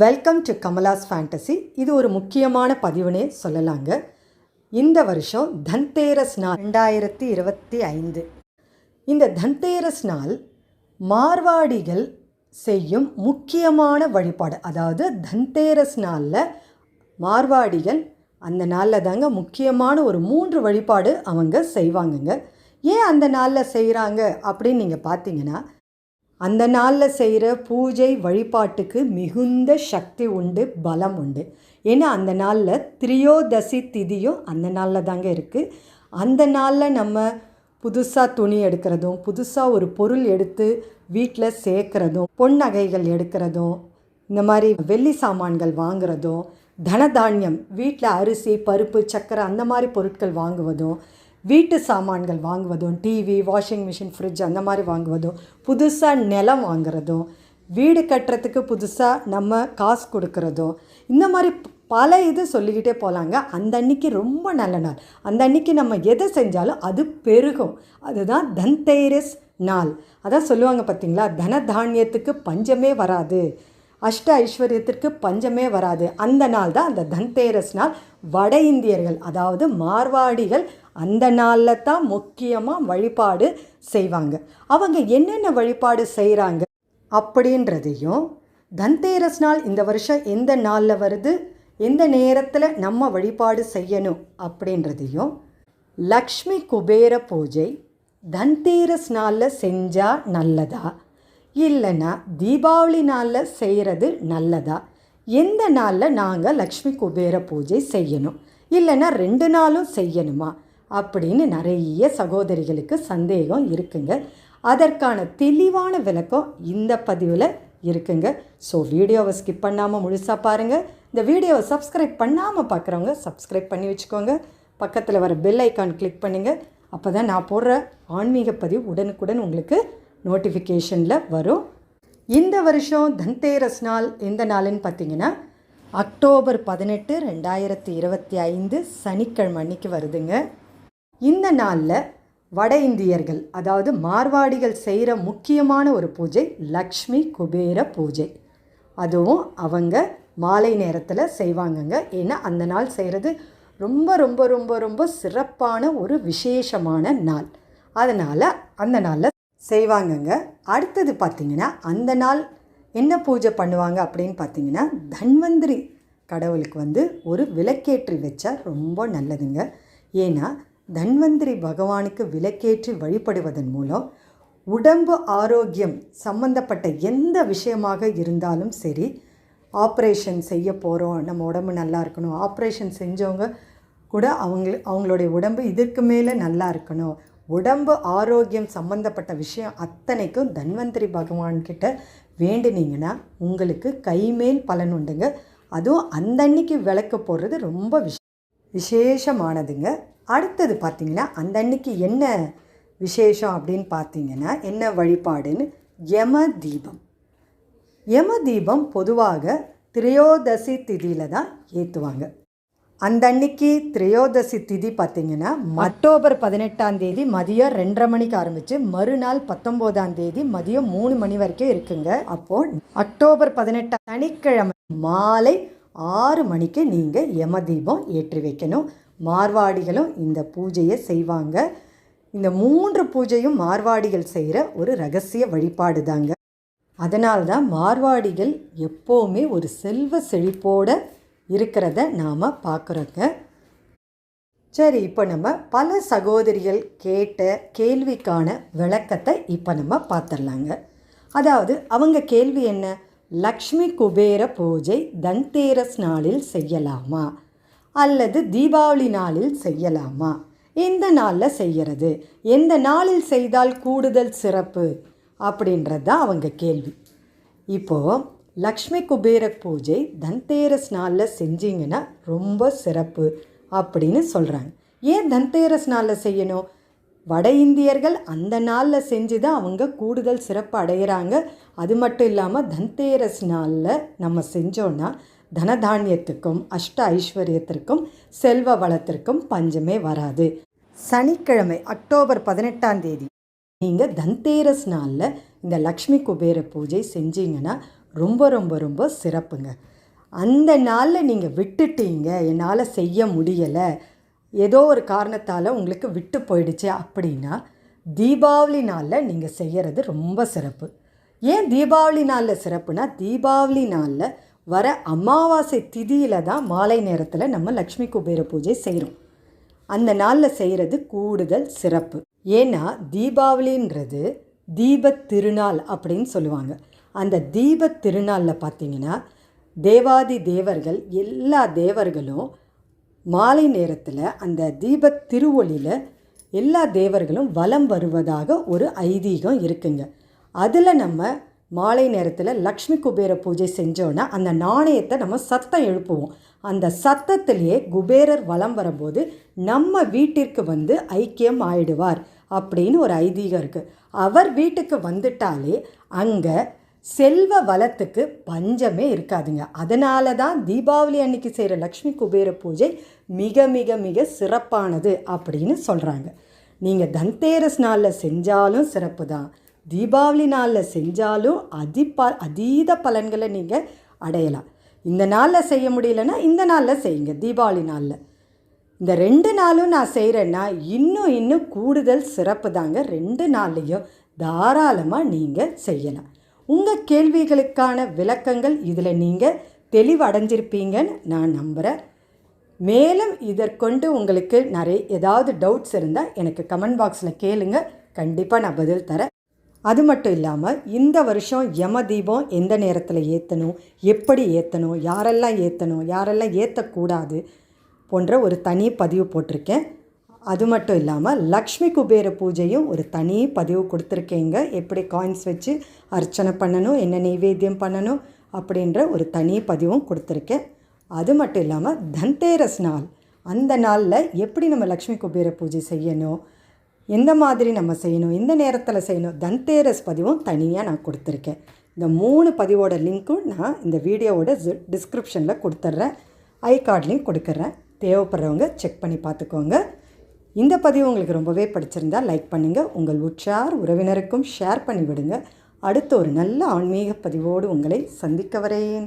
Welcome to Kamala's fantasy இது ஒரு முக்கியமான பதிவுனே சொல்லலாங்க. இந்த வருஷம் தன்தேரஸ் நாள் ரெண்டாயிரத்தி இருபத்தி ஐந்து. இந்த தன்தேரஸ் நாள் மார்வாடிகள் செய்யும் முக்கியமான வழிபாடு. அதாவது தன்தேரஸ் நாளில் மார்வாடிகள் அந்த நாளில் தாங்க முக்கியமான ஒரு மூன்று வழிபாடு அவங்க செய்வாங்கங்க. ஏன் அந்த நாளில் செய்கிறாங்க அப்படின்னு நீங்கள் பார்த்தீங்கன்னா அந்த நாளில் செய்கிற பூஜை வழிபாட்டுக்கு மிகுந்த சக்தி உண்டு பலம் உண்டு. ஏன்னா அந்த நாளில் திரியோதசி திதியும் அந்த நாளில் தாங்க இருக்குது அந்த நாளில் நம்ம புதுசாக துணி எடுக்கிறதும் புதுசாக ஒரு பொருள் எடுத்து வீட்டில் சேர்க்குறதும் பொன் நகைகள் எடுக்கிறதும் இந்த மாதிரி வெள்ளி சாமான்கள் வாங்குறதும் தனதானியம் வீட்டில் அரிசி பருப்பு சக்கரை அந்த மாதிரி பொருட்கள் வாங்குவதும் வீட்டு சாமான்கள் வாங்குவதும் டிவி வாஷிங் மிஷின் ஃப்ரிட்ஜ் அந்த மாதிரி வாங்குவதும் புதுசாக நிலம் வாங்குறதும் வீடு கட்டுறதுக்கு புதுசாக நம்ம காசு கொடுக்குறதும் இந்த மாதிரி பல இது சொல்லிக்கிட்டே போகலாங்க அந்த அன்னைக்கு ரொம்ப நல்ல நாள். அந்த அன்னைக்கு நம்ம எதை செஞ்சாலும் அது பெருகும். அதுதான் தன்தேரஸ் நாள். அதான் சொல்லுவாங்க பார்த்தீங்களா? தன தானியத்துக்கு பஞ்சமே வராது. அஷ்ட ஐஸ்வர்யத்திற்கு பஞ்சமே வராது. அந்த நாள் தான் அந்த தன்தேரஸ் நாள். வட இந்தியர்கள் அதாவது மார்வாடிகள் அந்த நாளில் தான் முக்கியமாக வழிபாடு செய்வாங்க. அவங்க என்னென்ன வழிபாடு செய்கிறாங்க அப்படின்றதையும் தன்தேரஸ் நாள் இந்த வருஷம் எந்த நாளில் வருது எந்த நேரத்தில் நம்ம வழிபாடு செய்யணும் அப்படின்றதையும் லக்ஷ்மி குபேர பூஜை தன்தேரஸ் நாளில் செஞ்சால் நல்லதா? இல்லைன்னா தீபாவளி நாளில் செய்கிறது நல்லதா? எந்த நாளில் நாங்கள் லக்ஷ்மி குபேர பூஜை செய்யணும்? இல்லைன்னா ரெண்டு நாளும் செய்யணுமா? அப்படின்னு நிறைய சகோதரிகளுக்கு சந்தேகம் இருக்குங்க. அதற்கான தெளிவான விளக்கம் இந்த பதிவில் இருக்குங்க. ஸோ வீடியோவை ஸ்கிப் பண்ணாமல் முழுசாக பாருங்கள் இந்த வீடியோவை சப்ஸ்கிரைப் பண்ணாமல் பார்க்குறவங்க சப்ஸ்கிரைப் பண்ணி வச்சுக்கோங்க. பக்கத்தில் வர பெல் ஐக்கான் கிளிக் பண்ணுங்கள் அப்போ தான் நான் போடுற ஆன்மீக பதிவு உடனுக்குடன் உங்களுக்கு நோட்டிஃபிகேஷனில் வரும். இந்த வருஷம் தன்தேரஸ் நாள் எந்த நாளுன்னு பார்த்தீங்கன்னா அக்டோபர் பதினெட்டு ரெண்டாயிரத்தி இருபத்தி ஐந்து சனிக்கிழமை அன்னைக்கு வருதுங்க. இந்த நாளில் வட இந்தியர்கள் அதாவது மார்வாடிகள் செய்கிற முக்கியமான ஒரு பூஜை லக்ஷ்மி குபேர பூஜை. அதுவும் அவங்க மாலை நேரத்தில் செய்வாங்கங்க. ஏன்னா அந்த நாள் செய்கிறது ரொம்ப ரொம்ப ரொம்ப ரொம்ப சிறப்பான ஒரு விசேஷமான நாள். அதனால் அந்த நாளில் செய்வாங்கங்க. அடுத்தது பார்த்திங்கன்னா அந்த நாள் என்ன பூஜை பண்ணுவாங்க அப்படின்னு பார்த்தீங்கன்னா தன்வந்திரி கடவுளுக்கு வந்து ஒரு விளக்கேற்றி வச்சா ரொம்ப நல்லதுங்க. ஏன்னா தன்வந்திரி பகவானுக்கு விளக்கேற்றி வழிபடுவதன் மூலம் உடம்பு ஆரோக்கியம் சம்பந்தப்பட்ட எந்த விஷயமாக இருந்தாலும் சரி ஆப்ரேஷன் செய்ய போகிறோம் நம்ம உடம்பு நல்லா இருக்கணும் ஆப்ரேஷன் செஞ்சவங்க கூட அவங்க அவங்களுடைய உடம்பு இதற்கு மேலே நல்லா இருக்கணும். உடம்பு ஆரோக்கியம் சம்மந்தப்பட்ட விஷயம் அத்தனைக்கும் தன்வந்திரி பகவான்கிட்ட வேண்டினீங்கன்னா உங்களுக்கு கைமேல் பலன் உண்டுங்க. அதுவும் அந்த அன்னைக்கு விளக்கு போடுறது ரொம்ப விஷ விசேஷமானதுங்க. அடுத்தது பார்த்திங்கன்னா அந்த அன்னைக்கு என்ன விசேஷம் அப்படின்னு பார்த்தீங்கன்னா என்ன வழிபாடுன்னு? யம தீபம் யம தீபம் பொதுவாக திரையோதசி திதியில் தான் ஏற்றுவாங்க அந்த அன்னைக்கு திரையோதசி திதி பார்த்திங்கன்னா அக்டோபர் பதினெட்டாம் தேதி மதியம் ரெண்டரை மணிக்கு ஆரம்பித்து மறுநாள் பத்தொம்போதாம் தேதி மதியம் மூணு மணி வரைக்கும் இருக்குங்க. அப்போது அக்டோபர் பதினெட்டாம் சனிக்கிழமை மாலை ஆறு மணிக்கு நீங்கள் யம தீபம் ஏற்றி வைக்கணும். மார்வாடிகளும் இந்த பூஜையை செய்வாங்க. இந்த மூன்று பூஜையும் மார்வாடிகள் செய்கிற ஒரு ரகசிய வழிபாடு தாங்க அதனால்தான் மார்வாடிகள் எப்போவுமே ஒரு செல்வ செழிப்போடு இருக்கிறத நாம் பார்க்குறோங்க சரி இப்போ நம்ம பல சகோதரிகள் கேட்ட கேள்விக்கான விளக்கத்தை இப்போ நம்ம பார்த்துடலாங்க அதாவது அவங்க கேள்வி என்ன? லக்ஷ்மி குபேர பூஜை தன்தேரஸ் நாளில் செய்யலாமா? அல்லது தீபாவளி நாளில் செய்யலாமா? எந்த நாளில் செய்கிறது எந்த நாளில் செய்தால் கூடுதல் சிறப்பு? அப்படின்றது தான் அவங்க கேள்வி. இப்போது லக்ஷ்மி குபேர பூஜை தன்தேரஸ் நாளில் செஞ்சீங்கன்னா ரொம்ப சிறப்பு அப்படின்னு சொல்கிறாங்க ஏன் தன்தேரஸ் நாளில் செய்யணும்? வட இந்தியர்கள் அந்த நாளில் செஞ்சு தான் அவங்க கூடுதல் சிறப்பு அடைகிறாங்க அது மட்டும் இல்லாமல் தன்தேரஸ் நாளில் நம்ம செஞ்சோன்னா தனதானியத்துக்கும் அஷ்ட ஐஸ்வர்யத்திற்கும் செல்வ வளத்திற்கும் பஞ்சமே வராது. சனிக்கிழமை அக்டோபர் பதினெட்டாம் தேதி. நீங்கள் தன்தேரஸ் நாளில் இந்த லக்ஷ்மி குபேர பூஜை செஞ்சீங்கன்னா ரொம்ப ரொம்ப ரொம்ப சிறப்புங்க. அந்த நாளில் நீங்கள் விட்டுட்டீங்க என்னால் செய்ய முடியலை ஏதோ ஒரு காரணத்தால் உங்களுக்கு விட்டு போயிடுச்சு அப்படின்னா தீபாவளி நாளில் நீங்கள் செய்கிறது ரொம்ப சிறப்பு. ஏன் தீபாவளி நாளில் சிறப்புனா தீபாவளி நாளில் வர அமாவாசை திதியில் தான் மாலை நேரத்தில் நம்ம லக்ஷ்மி குபேர பூஜை செய்கிறோம் அந்த நாளில் செய்கிறது கூடுதல் சிறப்பு. ஏன்னா தீபாவளின்றது தீபத் திருநாள் அப்படின்னு சொல்லுவாங்க. அந்த தீபத் திருநாளில் பார்த்தீங்கன்னா தேவாதி தேவர்கள் எல்லா தேவர்களும் மாலை நேரத்தில் அந்த தீபத் திருவொளியில் எல்லா தேவர்களும் வலம் வருவதாக ஒரு ஐதீகம் இருக்குங்க. அதில் நம்ம மாலை நேரத்தில் லக்ஷ்மி குபேர பூஜை செஞ்சோன்னா அந்த நாணயத்தை நம்ம சத்தம் எழுப்புவோம். அந்த சத்தத்திலேயே குபேரர் வலம் வரும்போது நம்ம வீட்டிற்கு வந்து ஐக்கியம் ஆயிடுவார் அப்படின்னு ஒரு ஐதீகம் இருக்குது அவர் வீட்டுக்கு வந்துட்டாலே அங்கே செல்வ வளத்துக்கு பஞ்சமே இருக்காதுங்க. அதனால தான் தீபாவளி அன்னைக்கு செய்கிற லக்ஷ்மி குபேர பூஜை மிக மிக மிக சிறப்பானது அப்படின்னு சொல்கிறாங்க நீங்கள் தன்தேரஸ் நாளில் செஞ்சாலும் சிறப்பு தான் தீபாவளி நாளில் செஞ்சாலும் அதிப அதீத பலன்களை நீங்கள் அடையலாம். இந்த நாளில் செய்ய முடியலன்னா இந்த நாளில் செய்யுங்க தீபாவளி நாளில். இந்த ரெண்டு நாளும் நான் செய்கிறேன்னா இன்னும் இன்னும் கூடுதல் சிறப்பு தாங்க ரெண்டு நாள்லேயும் தாராளமாக நீங்கள் செய்யலாம். உங்கள் கேள்விகளுக்கான விளக்கங்கள் இதில் நீங்கள் தெளிவடைஞ்சிருப்பீங்கன்னு நான் நம்புகிறேன் மேலும் இதற்கொண்டு உங்களுக்கு நிறைய ஏதாவது டவுட்ஸ் இருந்தால் எனக்கு கமெண்ட் பாக்ஸில் கேளுங்க. கண்டிப்பாக நான் பதில் தரேன். அது மட்டும் இல்லாமல் இந்த வருஷம் யம தீபம் எந்த நேரத்தில் ஏற்றணும் எப்படி ஏற்றணும் யாரெல்லாம் ஏற்றணும் யாரெல்லாம் ஏற்றக்கூடாது போன்ற ஒரு தனி பதிவு போட்டிருக்கேன். அது மட்டும் இல்லாமல் லக்ஷ்மி குபேர பூஜையும் ஒரு தனி பதிவு கொடுத்துருக்கேங்க. எப்படி காயின்ஸ் வச்சு அர்ச்சனை பண்ணணும் என்ன நைவேத்தியம் பண்ணணும் அப்படின்ற ஒரு தனி பதிவும் கொடுத்துருக்கேன். அது மட்டும் இல்லாமல் தன்தேரஸ் நாள். அந்த நாளில் எப்படி நம்ம லக்ஷ்மி குபேர பூஜை செய்யணும் எந்த மாதிரி நம்ம செய்யணும் எந்த நேரத்தில் செய்யணும் தன்தேரஸ் பதிவும் தனியாக நான் கொடுத்துருக்கேன். இந்த மூணு பதிவோட லிங்க்கும் நான் இந்த வீடியோவோட டிஸ்கிரிப்ஷனில் கொடுத்துட்றேன் ஐ கார்ட்லேயும் கொடுக்குறேன் தேவைப்படுறவங்க செக் பண்ணி பார்த்துக்கோங்க. இந்த பதிவு உங்களுக்கு ரொம்பவே பிடிச்சிருந்தா லைக் பண்ணுங்கள் உங்கள் உற்றார் உறவினருக்கும் ஷேர் பண்ணி விடுங்க அடுத்த ஒரு நல்ல ஆன்மீக பதிவோடு உங்களை சந்திக்க வரேன்.